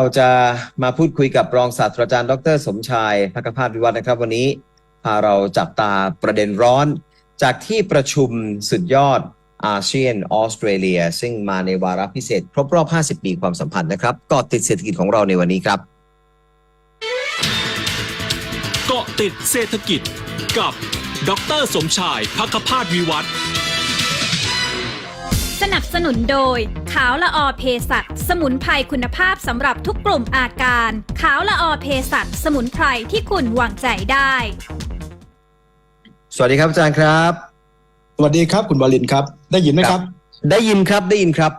เราจะมาพูดคุยกับรองศาสตราจารย์ ดร สมชายพักภาพวิวัฒน์นะครับ วันนี้พาเราจับตาประเด็นร้อน จากที่ประชุมสุดยอดอาเซียนออสเตรเลีย ซึ่งมาในวาระพิเศษ ครบรอบ 50 ปีความสัมพันธ์นะครับเกาะติดเศรษฐกิจของเราในวันนี้ครับเกาะติดเศรษฐกิจกับ ดร สมชายพักพาสวิวัฒน์ นับสนุนโดย ขาวละออเพสัตสมุนไพรคุณภาพสำหรับทุกกลุ่มอาการ ขาวละออเพสัตสมุนไพรที่คุณวางใจได้ สวัสดีครับอาจารย์ครับ สวัสดีครับคุณวาลินครับ ได้ยินไหมครับ ได้ยินครับได้ยินครับ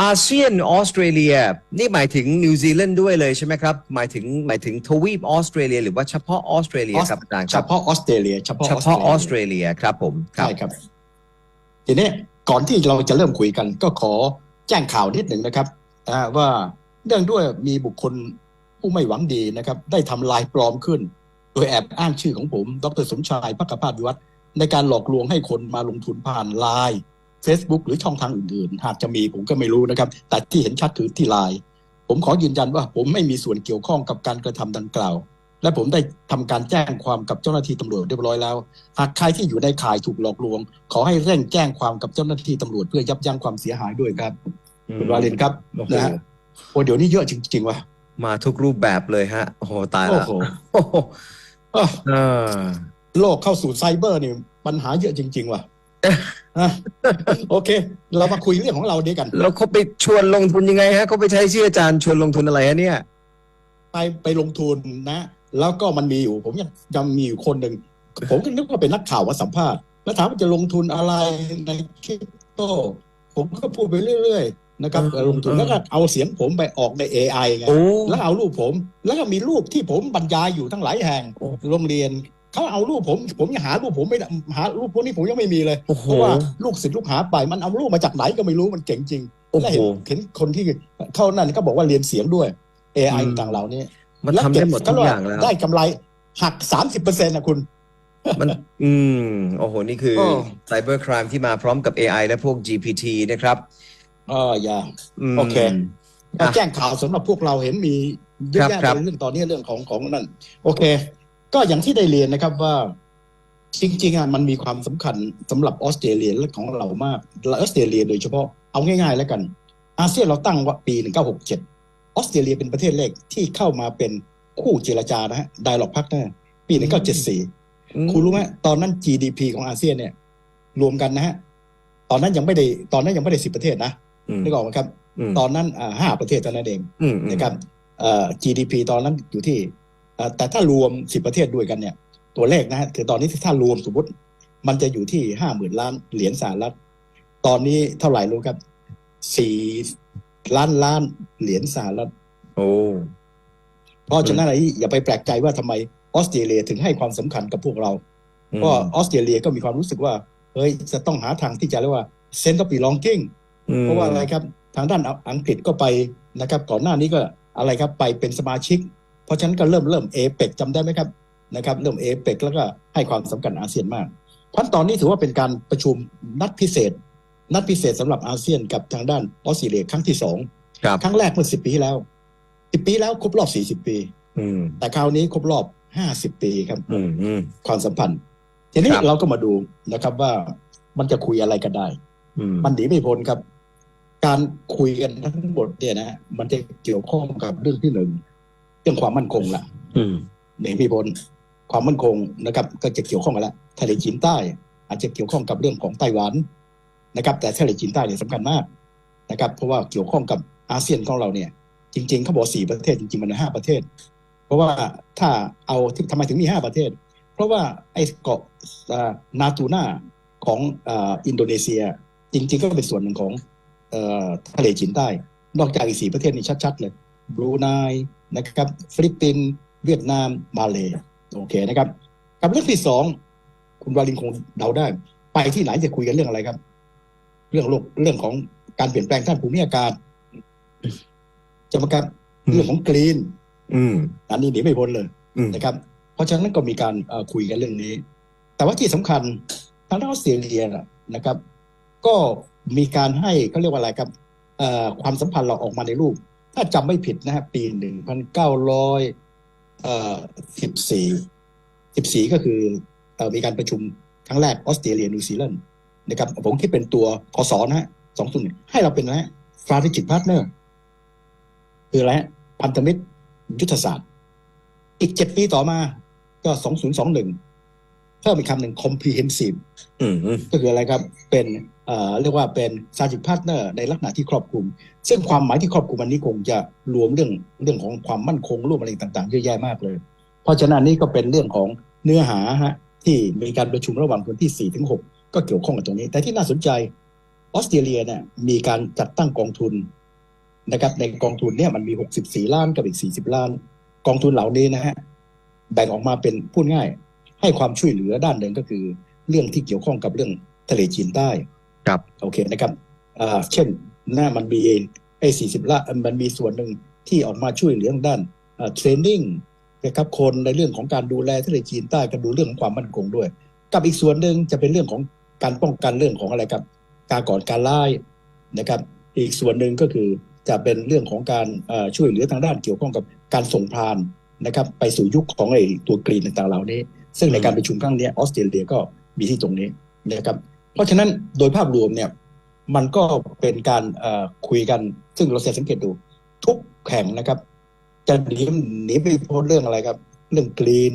อาเซียนออสเตรเลีย นี่หมายถึงนิวซีแลนด์ด้วยเลยใช่ไหมครับ หมายถึงหมายถึงทวีปออสเตรเลีย หรือว่าเฉพาะออสเตรเลียครับอาจารย์คเฉรับพาะออสเตรเลียเฉพาะเฉพาะออสเตรเลียครับผมครัใช่ครับ ทีนี้ ก่อนที่เราจะเริ่มคุยกัน ก็ขอแจ้งข่าวนิดหนึ่งนะครับว่าเนื่องด้วยมีบุคคลผู้ไม่หวังดีนะครับ ได้ทำลายปลอมขึ้น โดยแอบอ้างชื่อของผม ดรสมชายพักภาพวิวัฒน์ในการหลอกลวงให้คนมาลงทุนผ่านไลน์ Facebook หรือช่องทางอื่นๆ หากจะมีผมก็ไม่รู้นะครับ แต่ที่เห็นชัดคือที่ไลน์ผมขอยืนยันว่าผมไม่มีส่วนเกี่ยวข้องกับการกระทำดังกล่าว และผมได้ทำการแจ้งความกับเจ้าหน้าที่ตำรวจเรียบร้อยแล้ว หากใครที่อยู่ในข่ายถูกหลอกลวง ขอให้เร่งแจ้งความกับเจ้าหน้าที่ตำรวจเพื่อยับยั้งความเสียหายด้วยครับคุณวาเลนครับโอ้โหนะฮะโอ้เดี๋ยวนี้เยอะจริงๆว่ะมาทุกรูปแบบเลยฮะโอ้โหตายโอ้ละโหโอ้โหอ้าวเออโลกเข้าสู่ไซเบอร์นี่ปัญหาเยอะจริง ๆว่ะอะโอเค เรามาคุยเรื่องของเราดีกัน แล้วเขาไปชวนลงทุนยังไงฮะเขาไปใช้ชื่ออาจารย์ชวนลงทุนอะไรฮะเนี่ย ไปไปลงทุนนะ แล้วก็มันมีอยู่ผมยังยังมีอยู่คนหนึ่งผมก็นึกว่าเป็นนักข่าวมาสัมภาษณ์แล้วถามว่าจะลงทุนอะไรในคริปโต ผมก็พูดไปเรื่อยๆนะครับเออลงทุนเออแล้วก็เอาเสียงผมไปออกใน AI ไงโอ้แล้วเอารูปผม แล้วก็มีรูปที่ผมบรรยายอยู่ทั้งหลายแห่งโอ้โรงเรียนเขาเอารูปผม ผมยังหารูปผมไม่ได้หารูปพวกนี้ผมยังไม่มีเลยโอ้โหเพราะว่าลูกศิษย์ลูกหาไปมันเอารูปมาจากไหนก็ไม่รู้มันเจ๋งจริงโอ้โหและเห็นเห็นคนที่เขานั่นก็บอกว่าเรียนเสียงด้วย AI อืมต่างๆเหล่านี้ มันทำได้หมดทุกอย่างแล้ว ได้กำไรหักสามสิบเปอร์เซ็นต์นะคุณ มันอืม โอ้โห นี่คือโอ้ไซเบอร์ครามที่มาพร้อมกับ AI และพวก GPT นะครับอ๋ออย่ามโอเคอะแจ้งข่าวสำหรับพวกเราเห็นมีเยอะแยะครับเลยเรื่องตอนนี้เรื่องของของนั่น โอเค ก็อย่างที่ได้เรียนนะครับว่า จริงๆอะมันมีความสำคัญสำหรับออสเตรเลียและของเรามากและออสเตรเลียโดยเฉพาะเอาง่ายๆแล้วกัน อาเซียนเราตั้งว่าปี1967 ออสเตรเลียเป็นประเทศแรกที่เข้ามาเป็นคู่เจรจานะฮะไดร็อกพักนะปี1974อืมคุณรู้ไหมตอนนั้น GDP ของอาเซียนเนี่ย รวมกันนะฮะตอนนั้นยังไม่ได้ตอนนั้นยังไม่ได้สิบประเทศนะอืมนึกออกไหมครับมตอนนั้นอ่าห้าประเทศเท่านั้นเองอืมอืมนะครับเอ่อ GDP ตอนนั้นอยู่ที่เอ่อแต่ถ้ารวมสิบประเทศด้วยกันเนี่ย ตัวเลขนะฮะคือตอนนี้ถ้ารวมสมมติมันจะอยู่ที่ห้าหมื่นล้านเหรียญสหรัฐ ตอนนี้เท่าไหร่รู้ครับสี่ ล้านล้านเหรียญสหรัฐโอ้เพราะฉะนั้นอะไรอย่าไปแปลกใจว่าทำไมออสเตรเลียถึงให้ความสำคัญกับพวกเราเพราะออสเตรเลียก็มีความรู้สึกว่าเฮ้ยจะต้องหาทางที่จะเรียกว่า sense of belonging อืมเพราะว่าอะไรครับ ทางด้านอังกฤษก็ไปนะครับ ก่อนหน้านี้ก็อะไรครับไปเป็นสมาชิก เพราะฉะนั้นก็เริ่มเริ่มเอเปกจำได้ไหมครับนะครับเริ่มเอเปกแล้วก็ให้ความสำคัญอาเซียนมากเพราะตอนนี้ถือว่าเป็นการประชุมนัดพิเศษ นัดพิเศษสำหรับอาเซียนกับทางด้านออสเตรเลียครั้งที่สองครับครั้งแรกเมื่อสิบปีที่แล้วสิบปีแล้วครบรอบสี่สิบปีอืมแต่คราวนี้ครบรอบห้าสิบปีครับอืมอืมความสัมพันธ์ ทีนี้ครับเราก็มาดูนะครับว่ามันจะคุยอะไรกันได้อืมมันหนีไม่พ้นครับ การคุยกันทั้งหมดเนี่ยนะมันจะเกี่ยวข้องกับเรื่องที่หนึ่งเรื่องความมั่นคงละอืมหนีไม่พ้นความมั่นคงนะครับ ก็จะเกี่ยวข้องกันละทะเลจีนใต้ อาจจะเกี่ยวข้องกับเรื่องของไต้หวัน นะครับ แต่ทะเลจีนใต้เนี่ยสำคัญมากนะครับ เพราะว่าเกี่ยวข้องกับอาเซียนของเราเนี่ยจริงๆเขาบอกสี่ประเทศจริงๆมันห้าประเทศ เพราะว่าถ้าเอาทำไมถึงมีห้าประเทศ เพราะว่าไอ้เกาะนาตูน่าของอินโดนีเซีย จริง ๆ ก็เป็นส่วนหนึ่งของอทะเลจีนใต้ นอกจากอีกสี่ประเทศนี้ชัดๆเลยบรูไนนะครับฟิลิปปินส์เวียดนามมาเลโอเคนะครับ กับเรื่องที่สองคุณวาลินคงเดาได้ ไปที่ไหนจะคุยกันเรื่องอะไรครับ เรื่องโลกเรื่องของการเปลี่ยนแปลงด้านภูมิอากาศจะมาครับอืมเรื่องของกรีนอืมอันนี้หนีไม่พ้นเลยอืมนะครับ เพราะฉะนั้นก็มีการเอ่อคุยกันเรื่องนี้ แต่ว่าที่สำคัญทางด้านออสเตรเลียน่ะนะครับ ก็มีการให้เขาเรียกว่าอะไรครับเอ่อความสัมพันธ์เราออกมาในรูป ถ้าจำไม่ผิดนะฮะปีหนึ่งพันเก้าร้อยเอ่อสิบสี่สิบสี่ก็คือเอ่อมีการประชุมครั้งแรกออสเตรเลียนิวซีแลนด์ นะครับผมคิดเป็นตัวพศนะฮะสองศูนย์ให้เราเป็นอะไรฮะ strategic partner คืออะไรฮะพันธมิตรยุทธศาสตร์ อีกเจ็ดปีต่อมาก็สองศูนย์สองหนึ่งเพิ่มอีกคำหนึ่ง comprehensive อืมก็คืออะไรครับ เป็นเอ่อเรียกว่าเป็น strategic partner ในลักษณะที่ครอบคลุม ซึ่งความหมายที่ครอบคลุมอันนี้คงจะรวมเรื่องเรื่องของความมั่นคงร่วมอะไรต่างๆเยอะแยะมากเลย เพราะฉะนั้นนี่ก็เป็นเรื่องของเนื้อหาฮะที่มีการประชุมระหว่างวันที่4ถึง6ก็ เกี่ยวข้องกับตรงนี้ แต่ที่น่าสนใจออสเตรเลียเนี่ยมีการจัดตั้งกองทุนนะครับ ในกองทุนเนี่ยมันมี 64 ล้านกับอีก 40 ล้าน กองทุนเหล่านี้นะฮะแบ่งออกมาเป็นพูดง่าย ให้ความช่วยเหลือด้านหนึ่งก็คือ เรื่องที่เกี่ยวข้องกับเรื่องทะเลจีนใต้ครับโอเคนะครับอ่าเช่นหน้ามันมีเองไอ้สี่สิบละมันมีส่วนหนึ่งที่ออกมาช่วยเหลือด้านเทรนนิ่งนะครับคนในเรื่องของการดูแลทะเลจีนใต้กันดูเรื่องของความมั่นคงด้วย กับอีกส่วนหนึ่งจะเป็นเรื่องของการป้องกันเรื่องของอะไรครับ การก่อนการไล่นะครับ อีกส่วนหนึ่งก็คือจะเป็นเรื่องของการช่วยเหลือทางด้านเกี่ยวข้องกับการส่งพานนะครับ ไปสู่ยุคของไอ้ตัวกรีนต่างๆเหล่านี้ ซึ่งในการประชุมครั้งเนี้ยออสเตรเลียก็มีที่ตรงนี้นะครับ เพราะฉะนั้นโดยภาพรวมเนี่ยมันก็เป็นการคุยกัน ซึ่งเราจะสังเกตดู ทุกแห่งนะครับ จะหนีหนีไปพ้นเรื่องอะไรครับ เรื่องกรีน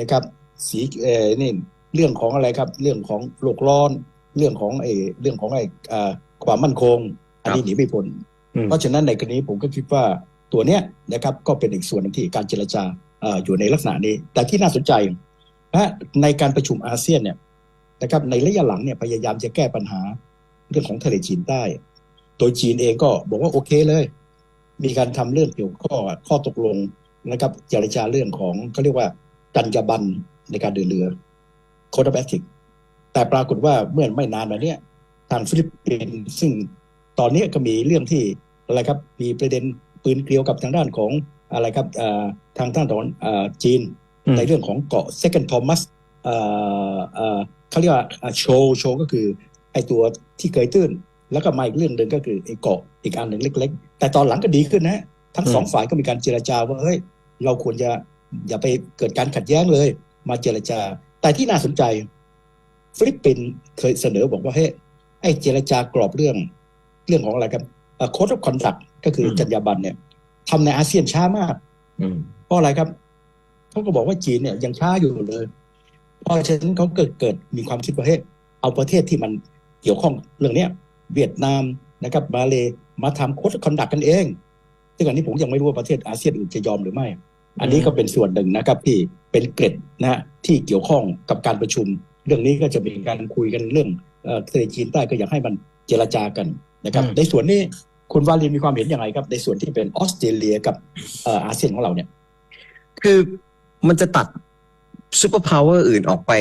นะครับ สีเอ่อนี่เรื่องของอะไรครับ เรื่องของโลกร้อน เรื่องของไอ้เรื่องของไอ้เอ่อความมั่นคง อันนี้หนีไม่พ้นอืมเพราะฉะนั้นในกรณีผมก็คิดว่าตัวเนี้ยนะครับก็เป็นอีกส่วนหนึ่งที่การเจรจาเอ่ออยู่ในลักษณะนี้ แต่ที่น่าสนใจนะในการประชุมอาเซียนเนี่ยนะครับในระยะหลังเนี่ยพยายามจะแก้ปัญหาเรื่องของทะเลจีนใต้โดยจีนเองก็บอกว่าโอเคเลย มีการทำเรื่องเกี่ยวข้องข้อตกลงนะครับเจรจาเรื่องของเขาเรียกว่ากัญญาบัน ในการเดินเรือโคดแบติกแต่ปรากฏว่าเมื่อไม่นานมาเนี้ยทางฟิลิปปินส์ซึ่งตอนนี้ก็มีเรื่องที่อะไรครับมีประเด็นปืนเกลียวกับทางด้านของอะไรครับเอ่อทางด้านตะวันเอ่อจีนอืมในเรื่องของเกาะ Second Thomas เอ่อเอ่อเขาเรียกว่าโชว์โชว์ก็คือไอตัวที่เคยตื้น แล้วก็มาอีกเรื่องหนึ่งก็คือไอเกาะอีกอันหนึ่งเล็ก ๆ แต่ตอนหลังก็ดีขึ้นนะ ทั้งสองฝ่ายก็มีการเจรจาว่าเฮ้ยเราควรจะอย่าไปเกิดการขัดแย้งเลย มาเจรจา แต่ที่น่าสนใจ ฟิลิปปินส์เคยเสนอบอกว่าเฮ้ยไอ้เจรจากรอบเรื่อง เรื่องของอะไรครับโค้ดคอนดักก็คืออมจรรยาบรรณเนี่ยทำในอาเซียนช้ามากอืมเพราะอะไรครับเขาก็บอกว่าจีนเนี่ยยังช้าอยู่เลย เพราะฉะนั้นเขาเกิดเกิดมีความคิดว่าเฮ้ยเอาประเทศที่มันเกี่ยวข้องเรื่องเนี้ยเวียดนามนะครับมาเลมาทำโค้ดคอนดักกันเองซึ่งอันนี้ผมยังไม่รู้ว่าประเทศอาเซียนอื่นจะยอมหรือไม่ อันนี้ก็เป็นส่วนหนึ่งนะครับที่เป็นเกร็ดนะที่เกี่ยวข้องกับการประชุม เรื่องนี้ก็จะมีการคุยกันเรื่องเอ่อทะเลจีนใต้ก็อยากให้มันเจรจากันนะครับ ในส่วนนี้คุณวาลีมีความเห็นอยังไงครับ ในส่วนที่เป็นออสเตรเลียกับเอ่ออาเซียนของเราเนี่ย คือมันจะตัดซูเปอร์พาวเวอร์อื่นออกไป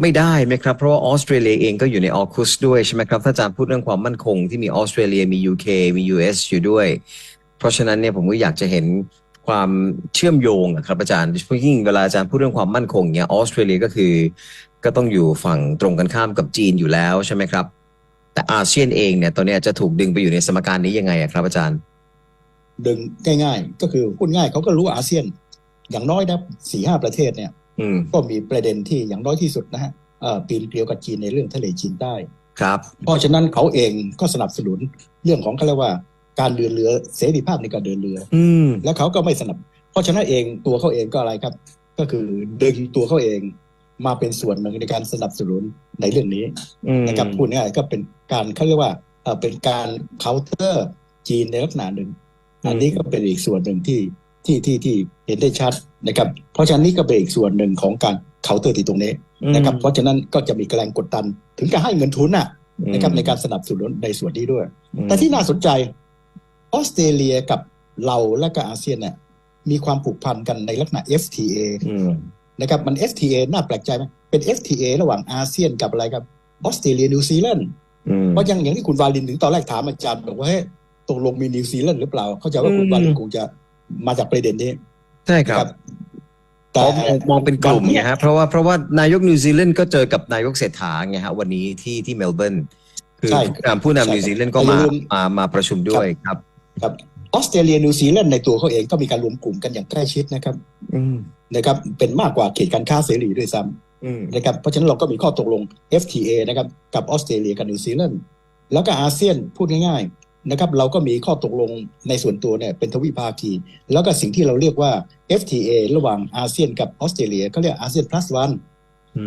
ไม่ได้ไหมครับ เพราะว่าออสเตรเลียเองก็อยู่ในออคุสด้วยใช่ไหมครับ ถ้าอาจารย์พูดเรื่องความมั่นคงที่มีออสเตรเลียมี UK มี US อยู่ด้วย เพราะฉะนั้นเนี่ยผมก็อยากจะเห็น ความเชื่อมโยงอะครับอาจารย์เพราะยิ่งเวลาอาจารย์พูดเรื่องความมั่นคงเนี่ยออสเตรเลียก็คือ ก็ต้องอยู่ฝั่งตรงกันข้ามกับจีนอยู่แล้วใช่ไหมครับ แต่อาเซียนเองเนี่ยตอนเนี้ยจะถูกดึงไปอยู่ในสมการนี้ยังไงอะครับอาจารย์ ดึงง่ายๆ ก็คือพูดง่ายเขาก็รู้อาเซียน อย่างน้อยนะสี่ห้าประเทศเนี่ยอืมก็มีประเด็นที่อย่างน้อยที่สุดนะฮะเอ่อปีนเกลียวกับจีนในเรื่องทะเลจีนใต้ครับ เพราะฉะนั้นเขาเองก็สนับสนุนเรื่องของเขาเรียกว่า การเดินเรือเสรีภาพในการเดินเรือ อืม แล้วเขาก็ไม่สนับ เพราะฉะนั้นเองตัวเขาเองก็อะไรครับ ก็คือดึงตัวเขาเองมาเป็นส่วนหนึ่งในการสนับสนุนในเรื่องนี้อืมนะครับพูดง่ายๆก็เป็นการเขาเรียกว่าเอ่อเป็นการเคาน์เตอร์จีนในลักษณะหนึ่ง อันนี้ก็เป็นอีกส่วนหนึ่งที่ที่ที่ที่เห็นได้ชัดนะครับ เพราะฉะนั้นนี่ก็เป็นอีกส่วนหนึ่งของการเคาน์เตอร์ที่ตรงนี้นะครับ เพราะฉะนั้นก็จะมีแรงกดดัน ถึงกับให้เงินทุนน่ะนะครับในการสนับสนุนในส่วนนี้ด้วย แต่ที่น่าสนใจ ออสเตรเลียกับเราและก็อาเซียนเนี่ยมีความผูกพันกันในลักษณะ FTA อืมนะครับมัน FTA น่าแปลกใจไหมเป็น FTA ระหว่างอาเซียนกับอะไรครับออสเตรเลียนิวซีแลนด์อืมเพราะอย่างอย่างที่คุณวาลินถึงตอนแรกถามอาจารย์บอกว่าเฮ้ยตกลงมีนิวซีแลนด์หรือเปล่า เข้าใจว่าคุณอืมวาลินคงจะมาจากประเด็นนี้ ใช่ครับนะเพราะมองมองเป็นกลุ่มวันไงเนี้ยฮะเพราะว่าเพราะว่านายกนิวซีแลนด์ก็เจอกับนายกเศรษฐาไงฮะวันนี้ที่ที่เมลเบิร์นคือใช่ผู้นำผู้ใช่นำนิวซีแลนด์ก็แต่อมาย่าลืมมามาประชุมด้วยครับ ครับออสเตรเลียนิวซีแลนด์ในตัวเขาเองก็มีการรวมกลุ่มกันอย่างใกล้ชิดนะครับอืมนะครับ เป็นมากกว่าเขตการค้าเสรีด้วยซ้ำอืมนะครับเพราะฉะนั้นเราก็มีข้อตกลง FTA นะครับกับออสเตรเลียกับนิวซีแลนด์แล้วก็อาเซียนพูดง่ายๆนะครับเราก็มีข้อตกลงในส่วนตัวเนี่ยเป็นทวิภาคี แล้วก็สิ่งที่เราเรียกว่า FTA ระหว่างอาเซียนกับออสเตรเลียก็เรียกอาเซียน plus one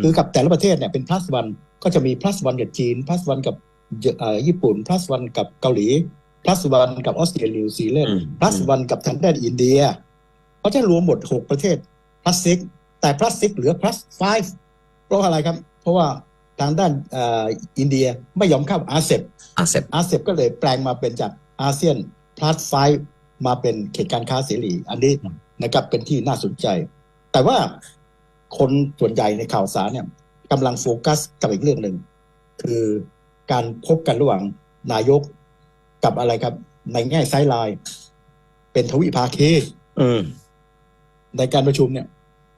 คือกับแต่ละประเทศเนี่ยเป็น plus one ก็จะมี plus one กับจีน plus one กับเอ่อญี่ปุ่น plus one กับเกาหลี plus one กับออสเตรเลียนิวซีแลนด์อืม plus one กับทางด้านอินเดียเพราะฉะนั้นรวมหมด6ประเทศ plus six แต่ plus six เหลือ plus five เพราะอะไรครับ เพราะว่าทางด้านเอ่ออินเดียไม่ยอมเข้าอาเซบอาเซบอาเซบก็เลยแปลงมาเป็นจากอาเซียน plus five มาเป็นเขตการค้าเสรี อันนี้นะครับเป็นที่น่าสนใจ แต่ว่าคนส่วนใหญ่ในข่าวสารเนี่ยกำลังโฟกัสกับอีกเรื่องหนึ่ง คือการพบกันระหว่างนายก กับอะไรครับ ในแง่ไซด์ไลน์เป็นทวิภาคีอืมในการประชุมเนี่ย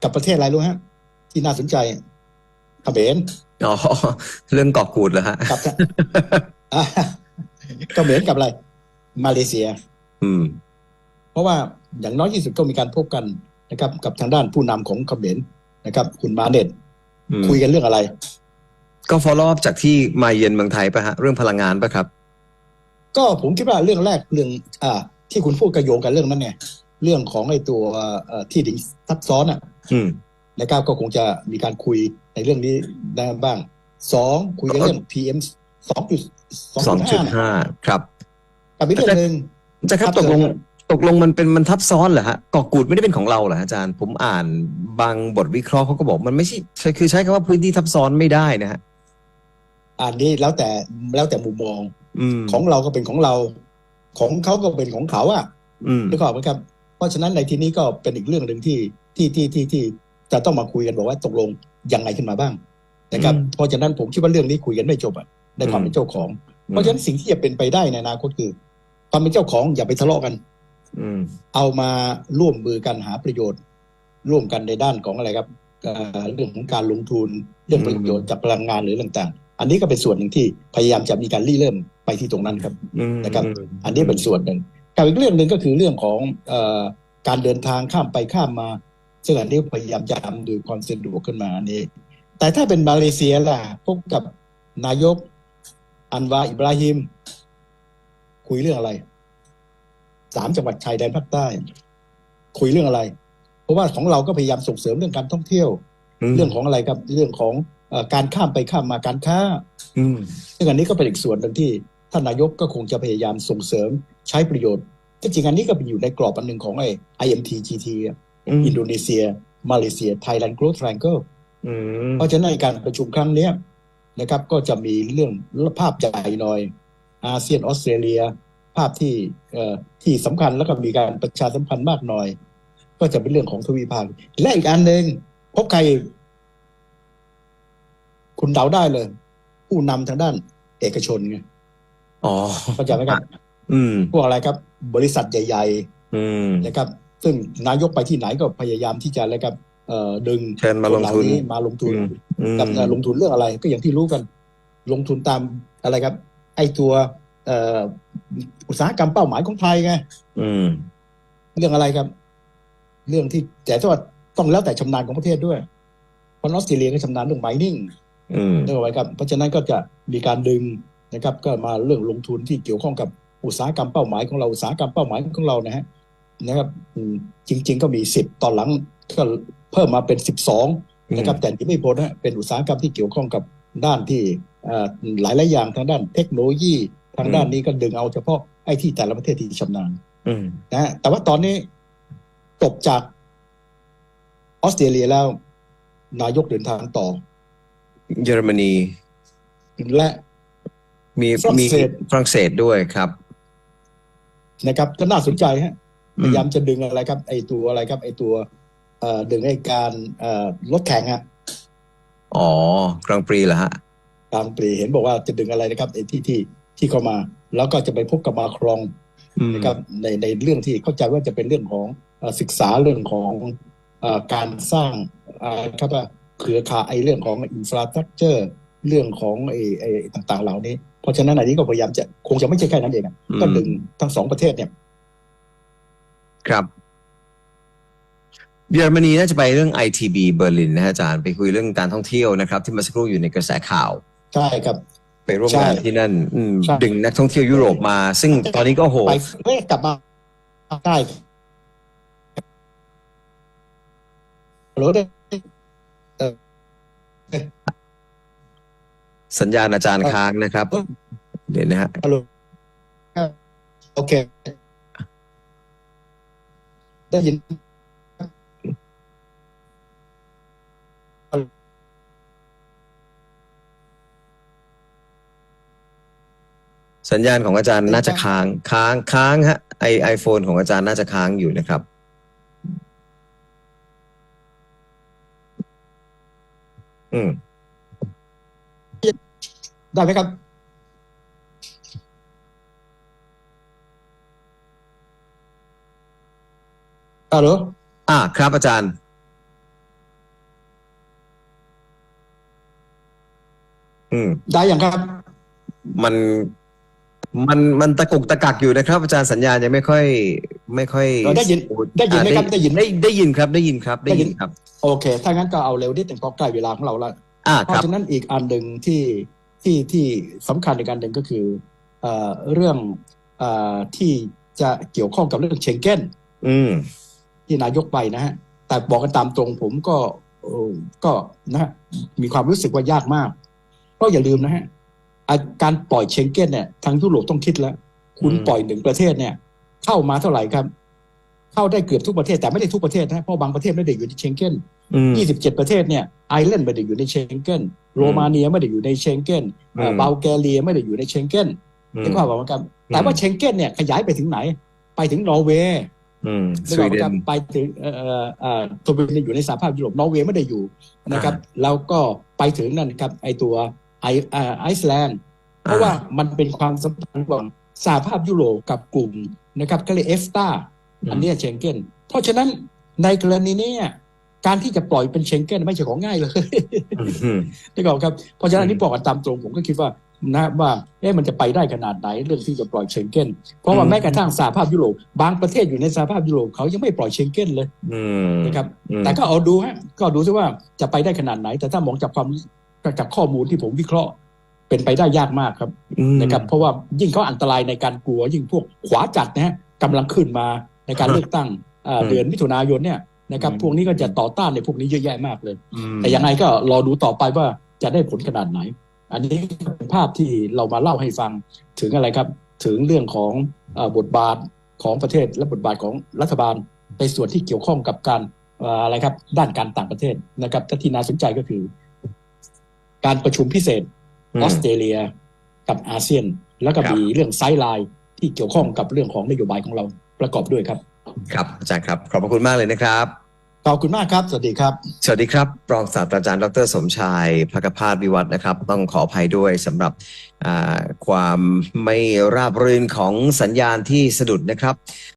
กับประเทศอะไรรู้ฮะ ที่น่าสนใจเขมรอ๋อเรื่องเกาะกูดเหรอฮะกับอ่าเขมรกับอะไร มาเลเซีย อืม เพราะว่าอย่างน้อยที่สุดก็มีการพบกันนะครับ กับทางด้านผู้นำของเขมรนะครับ คุณมาเน็ตอืมคุยกันเรื่องอะไร ก็ follow up จากที่มาเยือนเมืองไทยป่ะฮะเรื่องพลังงานป่ะครับ ก็ผมคิดว่าเรื่องแรกเรื่องอ่าที่คุณพูดกระโยงกันเรื่องนั้นเนี่ยเรื่องของไอ้ตัวเอ่อที่ดินซับซ้อนอะอืมนะครับก็คงจะมีการคุยในเรื่องนี้ได้บ้างสองคุยกันเรื่อง PM สองจุดสองจุดห้าครับกับอีกเรื่องหนึ่งอาจารย์ครับครับตกลงเชิญครับตกลงมันเป็นมันทับซ้อนเหรอฮะเกาะกูดไม่ได้เป็นของเราเหรอฮะอาจารย์ ผมอ่านบางบทวิเคราะห์เขาก็บอกมันไม่ใช่ใช่คือใช้คำว่าพื้นที่ทับซ้อนไม่ได้นะฮะอันนี้แล้วแต่แล้วแต่มุมมองอืม ของเราก็เป็นของเรา ของเขาก็เป็นของเขาอะอืมนึกออกไหมครับ เพราะฉะนั้นในที่นี้ก็เป็นอีกเรื่องหนึ่งที่ที่ที่ที่ที่จะต้องมาคุยกันบอกว่าตกลงยังไงขึ้นมาบ้างนะครับอืมเพราะฉะนั้นผมคิดว่าเรื่องนี้คุยกันไม่จบอะในความอืมเป็นเจ้าของ เพราะฉะนั้นสิ่งที่จะเป็นไปได้ในอนาคตคือ ความเป็นเจ้าของอย่าไปทะเลาะกันอืมเอามาร่วมมือกันหาประโยชน์ ร่วมกันในด้านของอะไรครับเอ่อเรื่องของการลงทุนเรื่องประโยชน์จากพลังงานหรือต่างๆ อันนี้ก็เป็นส่วนหนึ่งที่พยายามจะมีการรีเริ่มไปที่ตรงนั้นครับอืมนะครับ อันนี้เป็นส่วนหนึ่งกับอีกเรื่องหนึ่งก็คือเรื่องของเออการเดินทางข้ามไปข้ามมาซึ่งอันนี้พยายามจะทำโดยความสะดวกขึ้นมาอันนี้ แต่ถ้าเป็นมาเลเซียล่ะพบกับนายก อันวาอิบราฮิม คุยเรื่องอะไรสามจังหวัดชายแดนภาคใต้ คุยเรื่องอะไร เพราะว่าของเราก็พยายามส่งเสริมเรื่องการท่องเที่ยวมเรื่องของอะไรครับเรื่องของเออ การข้ามไปข้ามมาการค้าอืมซึ่งอันนี้ก็เป็นอีกส่วนหนึ่งที่ท่านนายกก็คงจะพยายามส่งเสริมใช้ประโยชน์ที่จริงอันนี้ก็เป็นอยู่ในกรอบอันหนึ่งของไอ้ IMT GT อะอืมอินโดนีเซีย มาเลเซียไทยแลนด์ Growth Triangle อืมเพราะฉะนั้นในการประชุมครั้งเนี้ยนะครับก็จะมีเรื่องภาพใหญ่หน่อย อาเซียนออสเตรเลีย ภาพที่เอ่อที่สำคัญแล้วก็มีการประชาสัมพันธ์มากหน่อย ก็จะเป็นเรื่องของทวีภาคและอีกอันหนึ่งพบใคร คุณเดาได้เลย ผู้นำทางด้านเอกชนไงอ๋อเข้าใจไหมครับอืมพวกอะไรครับ บริษัทใหญ่อืมๆนะครับ ซึ่งนายกไปที่ไหนก็พยายามที่จะอะไรครับเอ่อดึงเชิญมาลงทุนคเหมาลงทุนอืมอืมกับเอ่อลงทุนเรื่องอะไร ก็อย่างที่รู้กัน ลงทุนตามอะไรครับ ไอ้ตัวเอ่ออุตสาหกรรมเป้าหมายของไทยไงอืมเรื่องอะไรครับ เรื่องที่แต่ว่าต้องแล้วแต่ชำนาญของประเทศด้วยเพราะออสเตรเลียก็ชำนาญเรื่องไมนิ่งอืม เรื่องอะไรครับ เพราะฉะนั้นก็จะมีการดึงนะครับ ก็มาเรื่องลงทุนที่เกี่ยวข้องกับอุตสาหกรรมเป้าหมายของเราอุตสาหกรรมเป้าหมายของเรานะฮะนะครับอืมจริง ๆ ก็มีสิบตอนหลังก็เพิ่มมาเป็นสิบสองนะครับ แต่ที่ไม่พ้นนะเป็นอุตสาหกรรมที่เกี่ยวข้องกับด้านที่เอ่อหลายหลายๆอย่างทางด้านเทคโนโลยีทางด้านนี้ก็ดึงเอาเฉพาะไอ้ที่แต่ละประเทศที่ชำนาญอืมนะฮะแต่ว่าตอนนี้จบจากออสเตรเลียแล้ว นายกเดินทางต่อ เยอรมนี และ มีฝรั่งมีเศส ฝรั่งเศสด้วยครับ นะครับก็น่าสนใจฮะอืม พยายามจะดึงอะไรครับ ไอตัวอะไรครับ ไอตัวเอ่อดึงไอการเอ่อรถแข่งฮะอ๋อกลางปรีเหรอฮะกลางปีเห็นบอกว่าจะดึงอะไรนะครับไอที่ที่ที่เข้ามา แล้วก็จะไปพบกับมาครองอืมนะครับในในเรื่องที่เข้าใจว่าจะเป็นเรื่องของเอ่อศึกษาเรื่องของเอ่อการสร้างเอ่อครับว่า เครือข่ายไอเรื่องของอินฟราสตรักเจอร์เรื่องของไอไอต่างๆ เหล่านี้ เพราะฉะนั้นอันนี้ก็พยายามจะคงจะไม่ใช่แค่นั้นเองอะอืมก็ดึงทั้งสองประเทศเนี่ย ครับเยอรมนีน่าจะไปเรื่อง ITB เบอร์ลินนะฮะอาจารย์ไปคุยเรื่องการท่องเที่ยวนะครับ ที่เมาสักครู่อยู่ในกระแสข่าว ใช่ครับ ไปร่วมใช่งานที่นั่นอืมใช่ดึงนักท่องเที่ยวยุโรปมา ซึ่งตอนนี้ก็โหไปเอ๊ะกลับมาได้ฮัลโหลได้ สัญญาณอาจารย์ค้างนะครับ เดี๋ยวนะฮะฮัลโหลโอเค ได้ยินสัญญาณของอาจารย์น่าจะค้าง ค้าง ค้างฮะไอไอโฟนของอาจารย์น่าจะค้างอยู่นะครับ อืมได้ไหมครับ ฮัลโหล อ่า ครับอาจารย์ อืม ได้ยังครับ มัน มัน มันตะกุกตะกักอยู่นะครับ อาจารย์สัญญาณยังไม่ค่อย ไม่ค่อยเราได้ยินได้ยินไหมครับอ่าได้ยินได้ได้ยินครับได้ยินครับได้ยินครับ โอเค ถ้างั้นก็เอาเร็วนิดหนึ่งเพราะใกล้เวลาของเราแล้วอ่าเพครับราะฉะนั้นอีกอันหนึ่งที่ที่ที่สำคัญในการหนึ่งก็คือเอ่อเรื่องเอ่อที่จะเกี่ยวข้องกับเรื่องเชงเก้นอืมที่นายกไปนะฮะแต่บอกกันตามตรงผมก็เอ่อก็นะฮะมีความรู้สึกว่ายากมากเพราะอย่าลืมนะฮะอะการปล่อยเชงเก้นเนี่ยทางยุโรปต้องคิดแล้ว คุณอืมปล่อยหนึ่งประเทศเนี่ย เข้ามาเท่าไหร่ครับ เข้าได้เกือบทุกประเทศแต่ไม่ได้ทุกประเทศนะเพราะบางประเทศไม่ได้อยู่ในเชงเก้นอืม27ประเทศเนี่ยไอร์แลนด์ไม่ได้อยู่ในเชงเก้นโรมาเนียไม่ได้อยู่ในเชงเก้นเอ่ออืมเบลแกเรียไม่ได้อยู่ในเชงเก้นอืมนึกภาพออกไหมครับแต่ว่าเชงเก้นเนี่ยขยายไปถึงไหน ไปถึงนอร์เวย์อืมนึสกอวีอกไหมเดครับนไปถึงเอ่อเอ่อเอ่อตัวเป็นอยู่ในสหภาพยุโรปนอร์เวย์ไม่ได้อยู่นะครับ แล้วก็ไปถึงนั่นครับไอตัวไอเอ่อไอซ์แลนด์เพราะว่ามันเป็นความสัมพันธ์ระหว่างสหภาพยุโรปกับกลุ่ม นะครับก็เลยเอฟตาอันเนี้ยเชงเก้นเพราะฉะนั้นในกรณีนี้การที่จะปล่อยเป็นเชงเก้นไม่ใช่ของง่ายเลยอืมนี่ก่อนครับเพราะฉะนั้นอันอืนี้มบอกกันตามตรงผมก็คิดว่านะว่าเอ๊ะมันจะไปได้ขนาดไหนเรื่องที่จะปล่อยเชงเก้นเพราะว่าอืมแม้กระทั่งสหภาพยุโรปบางประเทศอยู่ในสหภาพยุโรปเขายังไม่ปล่อยเชงเก้นเลยอืมนะครับอืมแต่ก็เอาดูฮะก็ดูซิว่าจะไปได้ขนาดไหน แต่ถ้ามองจากความจากข้อมูลที่ผมวิเคราะห์ เป็นไปได้ยากมากครับอืมนะครับ เพราะว่ายิ่งเขาอันตรายในการกลัว ยิ่งพวกขวาจัดนะฮะกำลังขึ้นมาในการเลือกตั้งเอ่ออืมเดือนมิถุนายนเนี่ยนะครับอืมพวกนี้ก็จะต่อต้านในพวกนี้เยอะแยะมากเลยอืมแต่ยังไงก็รอดูต่อไปว่าจะได้ผลขนาดไหน อันนี้เป็นภาพที่เรามาเล่าให้ฟังถึงอะไรครับ ถึงเรื่องของเอ่อบทบาทของประเทศและบทบาทของรัฐบาลในส่วนที่เกี่ยวข้องกับการเอ่ออะไรครับด้านการต่างประเทศนะครับแต่ที่น่าสนใจก็คือ การประชุมพิเศษ อืมออสเตรเลียกับอาเซียน แล้วก็ครับมีเรื่องไซด์ไลน์ที่เกี่ยวข้องกับเรื่องของนโยบายของเราประกอบด้วยครับ ครับอาจารย์ครับ ขอบพระคุณมากเลยนะครับขอบคุณมากครับ สวัสดีครับ สวัสดีครับ รองศาสตราจารย์ ดร สมชายภกพาสวิวัฒน์นะครับ ต้องขออภัยด้วยสำหรับอ่าความไม่ราบรื่นของสัญญาณที่สะดุดนะครับ